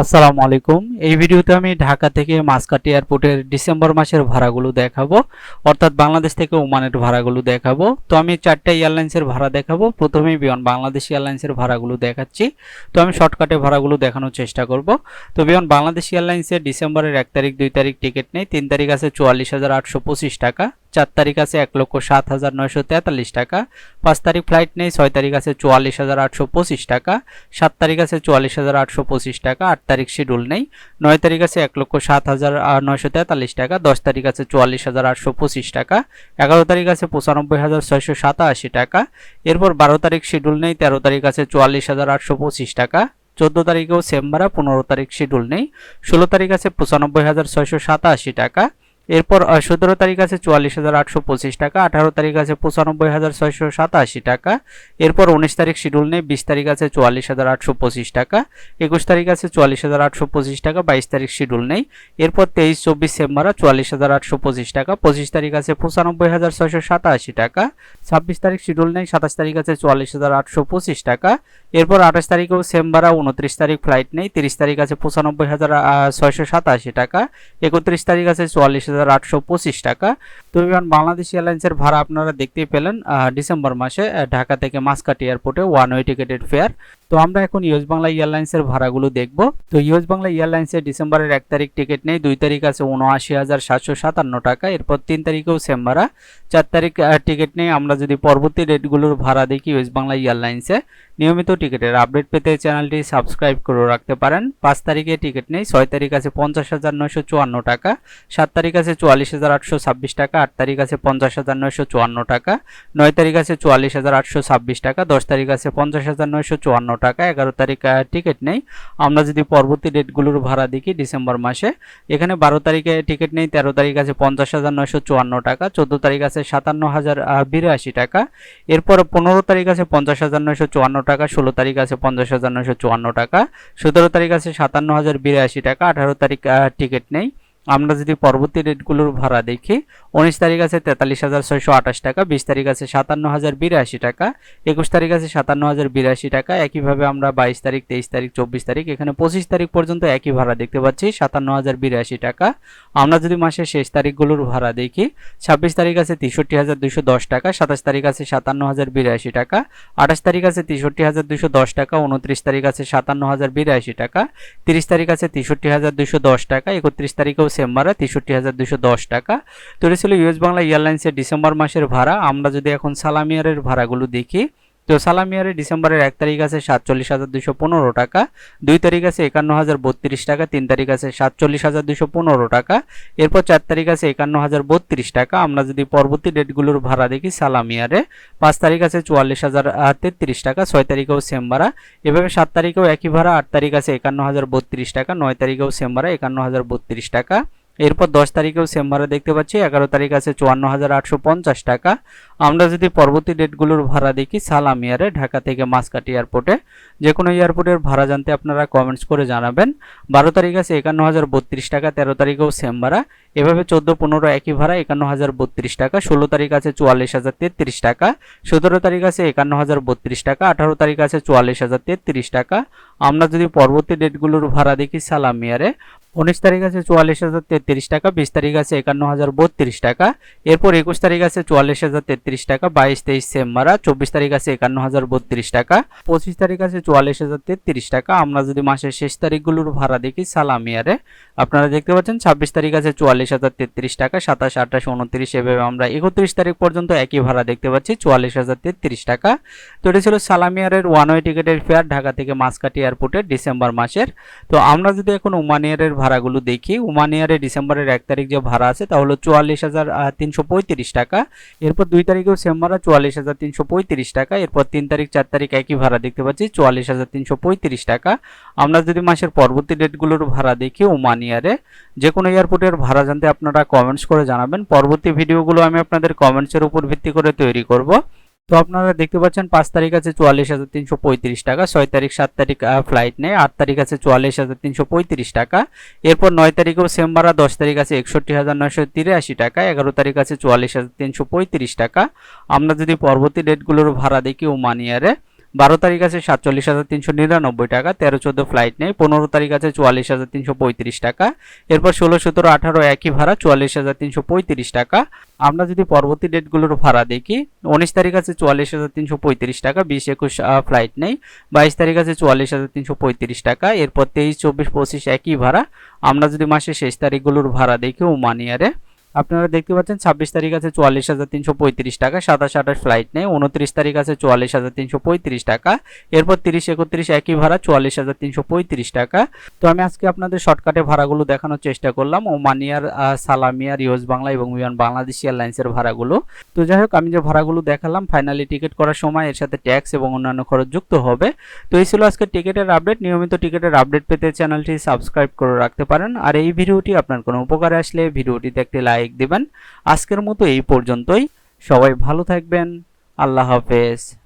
আসসালামু আলাইকুম। এই ভিডিওতে আমি ঢাকা থেকে মাসকাটি এয়ারপোর্টের ডিসেম্বর মাসের ভাড়াগুলো দেখাবো, অর্থাৎ বাংলাদেশ থেকে ওমানের ভাড়াগুলো দেখাবো। তো আমি চারটা এয়ারলাইন্সের ভাড়া দেখাবো। প্রথমেই বিয়ন, বাংলাদেশ এয়ারলাইন্সের ভাড়াগুলো দেখাচ্ছি। তো আমি শর্টকাটে ভাড়াগুলো দেখানোর চেষ্টা করব। তো বিয়ন, বাংলাদেশ এয়ারলাইন্সের ডিসেম্বরের এক তারিখ, দুই তারিখ টিকিট নেই। তিন তারিখ আছে চুয়াল্লিশ হাজার আটশো পঁচিশ টাকা। চার তারিখ আছে এক লক্ষ সাত হাজার নয়শো তেতাল্লিশ টাকা, পাঁচ তারিখ ফ্লাইট নেই, ছয় তারিখ আছে চুয়াল্লিশ হাজার আটশো পঁচিশ টাকা, সাত তারিখ আছে চুয়াল্লিশ হাজার আটশো পঁচিশ টাকা, আট তারিখ শিডিউল নেই, নয় তারিখ আছে এক লক্ষ সাত হাজার নয়শো তেতাল্লিশ টাকা, দশ তারিখ আছে চুয়াল্লিশ হাজার আটশো পঁচিশ টাকা, এগারো তারিখ আছে পঁচানব্বই হাজার ছয়শো সাতাশি টাকা, এরপর বারো তারিখ শিডিউল নেই, তেরো তারিখ আছে চুয়াল্লিশ হাজার আটশো পঁচিশ টাকা, চোদ্দ তারিখেও সেম ভাড়া, পনেরো তারিখ শিডিউল নেই, ষোলো তারিখ আছে পঁচানব্বই হাজার ছয়শো সাতাশি টাকা এরপর সতেরো তারিখ আছে চুয়াল্লিশ হাজার আটশো পঁচিশ টাকা, আঠারো তারিখ আছে পঁচানব্বই হাজার ছয়শো সাতাশি টাকা, এরপর উনিশ তারিখ শিডিউল নেই, বিশ তারিখ আছে চুয়াল্লিশ হাজার আটশো পঁচিশ টাকা, একুশ তারিখ আছে চুয়াল্লিশ হাজার আটশো পঁচিশ টাকা, বাইশ তারিখ শিডিউল নেই, এরপর তেইশ, চব্বিশ সেম্বারা চুয়াল্লিশ হাজার আটশো পঁচিশ টাকা, পঁচিশ তারিখ আছে পঁচানব্বই হাজার ছয়শো সাতাশি টাকা, ছাব্বিশ তারিখ শিডিউল নেই, সাতাশ তারিখ আছে চুয়াল্লিশ হাজার আটশো পঁচিশ টাকা, এরপর আঠাশ তারিখেও সেম উনত্রিশ তারিখ ফ্লাইট নেই, তিরিশ তারিখ আছে পঁচানব্বই হাজার ছয়শো সাতাশি টাকা, একত্রিশ তারিখ আছে চুয়াল্লিশ হাজার আটশো পঁচিশ টাকা। তো বিমান বাংলাদেশ এয়ারলাইন্সের ভাড়া আপনারা দেখতেই পেলেন ডিসেম্বর মাসে ঢাকা থেকে মাসকাটি এয়ারপোর্টে ওয়ান ওয়ে টিকেটেড ফেয়ার তো আমরা এখন ইউএস বাংলা এয়ারলাইন্সের ভাড়াগুলো দেখব। তো ইউএস বাংলা এয়ারলাইন্সের ডিসেম্বরের এক তারিখ টিকিট নেই, দুই তারিখ আছে উনআশি হাজার সাতশো সাতান্ন টাকা, এরপর তিন তারিখেও সেম ভাড়া, চার তারিখ টিকিট নেই। আমরা যদি পরবর্তী রেটগুলোর ভাড়া দেখি ইউএস বাংলা এয়ারলাইন্সে নিয়মিত টিকিটের আপডেট পেতে চ্যানেলটি সাবস্ক্রাইব করে রাখতে পারেন। পাঁচ তারিখে টিকিট নেই, ছয় তারিখ আছে পঞ্চাশ হাজার নয়শো চুয়ান্ন টাকা, সাত তারিখ আছে চুয়াল্লিশ হাজার আটশো ছাব্বিশ টাকা, আট তারিখ আছে পঞ্চাশ হাজার নয়শো চুয়ান্ন টাকা, নয় তারিখ আছে চুয়াল্লিশ হাজার আটশো ছাব্বিশ টাকা, দশ তারিখ আছে পঞ্চাশ হাজার নয়শো চুয়ান্ন টাকা এগারো তারিখ টিকিট নেই। আমরা যদি পরবর্তী ডেটগুলোর ভাড়া দেখি, ডিসেম্বর মাসে, এখানে বারো তারিখে টিকিট নেই, তেরো তারিখ আছে পঞ্চাশ হাজার নয়শো চুয়ান্ন টাকা, চোদ্দ তারিখ আছে সাতান্ন হাজার বিরাশি টাকা। এরপর পনেরো তারিখ আছে পঞ্চাশ হাজার নয়শো চুয়ান্ন টাকা, ষোলো তারিখ আছে পঞ্চাশ হাজার নয়শো চুয়ান্ন টাকা, সতেরো তারিখ আছে সাতান্ন হাজার বিরাশি টাকা, আঠারো তারিখ টিকিট নেই। আমরা যদি পরবর্তী রেটগুলোর ভাড়া দেখি, উনিশ তারিখ আছে তেতাল্লিশ হাজার ছয়শো আঠাশ টাকা, বিশ তারিখ আছে সাতান্ন হাজার বিরাশি টাকা, একুশ তারিখ আছে সাতান্ন হাজার বিরাশি টাকা। একইভাবে আমরা বাইশ তারিখ, তেইশ তারিখ, চব্বিশ তারিখ, এখানে পঁচিশ তারিখ পর্যন্ত একই ভাড়া দেখতে পাচ্ছি, সাতান্ন হাজার বিরাশি টাকা। আমরা যদি মাসের শেষ তারিখগুলোর ভাড়া দেখি, ছাব্বিশ তারিখ আছে তেষট্টি হাজার দুশো দশ টাকা, সাতাশ তারিখ আছে সাতান্ন হাজার বিরাশি টাকা, আঠাশ তারিখ আছে তেষট্টি হাজার দুশো দশ টাকা, উনত্রিশ তারিখ আছে সাতান্ন হাজার বিরাশি টাকা, তিরিশ তারিখ আছে তেষট্টি হাজার দুশো দশ টাকা, একত্রিশ তারিখেও সেম ভাড়া তেষট্টি হাজার দুশো দশ টাকা। তো এটা ছিল ইউএস বাংলা এয়ারলাইন্সের ডিসেম্বর মাসের ভাড়া। আমরা যদি এখন সালামিয়ারের ভাড়াগুলো দেখি তো সালামিয়ারে ডিসেম্বরের এক তারিখ আছে সাতচল্লিশ হাজার দুশো পনেরো টাকা, দুই তারিখ আছে একান্ন হাজার বত্রিশ টাকা, তিন তারিখ আছে সাতচল্লিশ হাজার দুশো পনেরো টাকা, এরপর চার তারিখ আছে একান্ন হাজার বত্রিশ টাকা। আমরা যদি পরবর্তী ডেটগুলোর ভাড়া দেখি সালামিয়ারে পাঁচ তারিখ আছে চুয়াল্লিশ হাজার তেত্রিশ টাকা, ছয় তারিখেও সেম ভাড়া। এভাবে সাত তারিখেও একই ভাড়া, আট তারিখ আছে একান্ন হাজার বত্রিশ টাকা, নয় তারিখেও সেম ভাড়া একান্ন হাজার বত্রিশ টাকা। এরপর দশ তারিখেও সেম ভাড়া দেখতে পাচ্ছি, এগারো তারিখ আছে চুয়ান্ন হাজার আটশো পঞ্চাশ টাকা। আমরা যদি পরবর্তী ডেটগুলোর ভাড়া দেখি, সালাম ইয়ারে, ঢাকা থেকে মাসকাটি এয়ারপোর্টে। যে কোনো এয়ারপোর্টের ভাড়া জানতে আপনারা কমেন্টস করে জানাবেন। বারো তারিখ আছে একান্ন হাজার বত্রিশ টাকা, তেরো তারিখেও সেম ভাড়া। এভাবে চোদ্দ পনেরো একই ভাড়া একান্ন হাজার বত্রিশ টাকা। ষোলো তারিখ আছে চুয়াল্লিশ হাজার তেত্রিশ টাকা। সতেরো তারিখ আছে একান্ন হাজার বত্রিশ টাকা। আঠারো তারিখ আছে চুয়াল্লিশ হাজার তেত্রিশ টাকা। আমরা যদি পরবর্তী ডেটগুলোর ভাড়া দেখি, সালাম ইয়ারে উনিশ তারিখ আছে চুয়াল্লিশ হাজার তেত্রিশ টাকা, বিশ তারিখ আছে একান্ন হাজার বত্রিশ টাকা। এরপর একুশ তারিখ আছে চুয়াল্লিশ হাজার তেত্রিশ টাকা, বাইশ, তেইশ সেম ভাড়া চব্বিশ তারিখ আছে একান্ন হাজার বত্রিশ টাকা। পঁচিশ তারিখ আছে চুয়াল্লিশ হাজার তেত্রিশ টাকা, আমরা যদি মাসের শেষ তারিখগুলোর ভাড়া দেখি সালামিয়ারে আপনারা দেখতে পাচ্ছেন ছাব্বিশ তারিখ আছে চুয়াল্লিশ হাজার তেত্রিশ টাকা, সাতাশ, আঠাশ, উনত্রিশ, এভাবে আমরা একত্রিশ তারিখ পর্যন্ত একই ভাড়া দেখতে পাচ্ছি, চুয়াল্লিশ হাজার তেত্রিশ টাকা। তো এটা ছিল সালামিয়ারের ওয়ান ওয়ে টিকিটের ফেয়ার ঢাকা থেকে মাসকাটি এয়ারপোর্টে ডিসেম্বর মাসের। তো আমরা যদি এখন ওমানিয়ারের ভাড়াগুলো দেখি। ওমানিয়ারে ডিসেম্বরের এক তারিখ যে ভাড়া আছে, তা হলো চুয়াল্লিশ হাজার তিনশো পঁয়ত্রিশ টাকা। এরপর দুই তারিখেও সেম ভাড়া, চুয়াল্লিশ হাজার, তিনশো পঁয়ত্রিশ টাকা। এরপর তিন তারিখ, চার তারিখ একই ভাড়া দেখতে পাচ্ছি, চুয়াল্লিশ হাজার, তিনশো পঁয়ত্রিশ টাকা। আমরা যদি মাসের পরবর্তী ডেটগুলোর ভাড়া দেখি ওমানিয়ারে যে কোনো এয়ারপোর্টের ভাড়া জানতে আপনারা কমেন্টস করে জানাবেন। পরবর্তী ভিডিওগুলো আমি আপনাদের কমেন্টসের উপর ভিত্তি করে তৈরি করব। তো আপনারা দেখতে পাচ্ছেন পাঁচ তারিখ আছে চুয়াল্লিশ হাজার তিনশো পঁয়ত্রিশ টাকা, ছয় তারিখ, সাত তারিখ ফ্লাইট নেই, আট তারিখ আছে চুয়াল্লিশ হাজার তিনশো পঁয়ত্রিশ টাকা। এরপর নয় তারিখেও সেম ভাড়া, দশ তারিখ আছে একষট্টি হাজার নয়শো তিরাশি টাকা, এগারো তারিখ আছে চুয়াল্লিশ হাজার তিনশো পঁয়ত্রিশ টাকা। আমরা যদি পরবর্তী ডেটগুলোর ভাড়া দেখি ওমানিয়ারে বারো তারিখ আছে সাতচল্লিশ হাজার তিনশো নিরানব্বই টাকা, তেরো চোদ্দ ফ্লাইট নেই, পনেরো তারিখ আছে চুয়াল্লিশ হাজার তিনশো পঁয়ত্রিশ টাকা, এরপর ষোলো সতেরো আঠারো একই ভাড়া, চুয়াল্লিশ হাজার তিনশো পঁয়ত্রিশ টাকা। আমরা যদি পরবর্তী ডেটগুলোর ভাড়া দেখি, উনিশ তারিখ আছে চুয়াল্লিশ হাজার তিনশো পঁয়ত্রিশ টাকা, বিশ একুশ ফ্লাইট নেই, বাইশ তারিখ আছে চুয়াল্লিশ হাজার তিনশো পঁয়ত্রিশ টাকা, এরপর তেইশ, চব্বিশ, পঁচিশ একই ভাড়া। আমরা যদি মাসের শেষ তারিখগুলোর ভাড়া দেখি ওমান ইয়ারে আপনারা দেখতে পাচ্ছেন, ছাব্বিশ তারিখ আছে চুয়াল্লিশ হাজার তিনশো পঁয়ত্রিশ টাকা, সাতাশ আঠাশ ফ্লাইট নেই, উনত্রিশ তারিখ আছে চুয়াল্লিশ হাজার তিনশো পঁয়ত্রিশ টাকা, এরপর তিরিশ, একত্রিশ একই ভাড়া চুয়াল্লিশ হাজার তিনশো পঁয়ত্রিশ টাকা। তো আমি আজকে আপনাদের শর্টকাটে ভাড়াগুলো দেখানোর চেষ্টা করলাম, ওমানিয়ার সালামিয়ার ইউএস বাংলা এবং বিমান বাংলাদেশ এয়ারলাইন্সের ভাড়াগুলো। তো যাই হোক, আমি যে ভাড়াগুলো দেখালাম ফাইনালি টিকিট করার সময় এর সাথে ট্যাক্স এবং অন্যান্য খরচ যুক্ত হবে। তো এই ছিল আজকে টিকিটের আপডেট নিয়মিত টিকিটের আপডেট পেতে চ্যানেলটি সাবস্ক্রাইব করে রাখতে পারেন। আর এই ভিডিওটি আপনার কোনো উপকারে আসলে ভিডিওটি দেখতে একটি লাইক দিবেন। আজকের মতো এই পর্যন্তই। সবাই ভালো থাকবেন। আল্লাহ হাফেজ।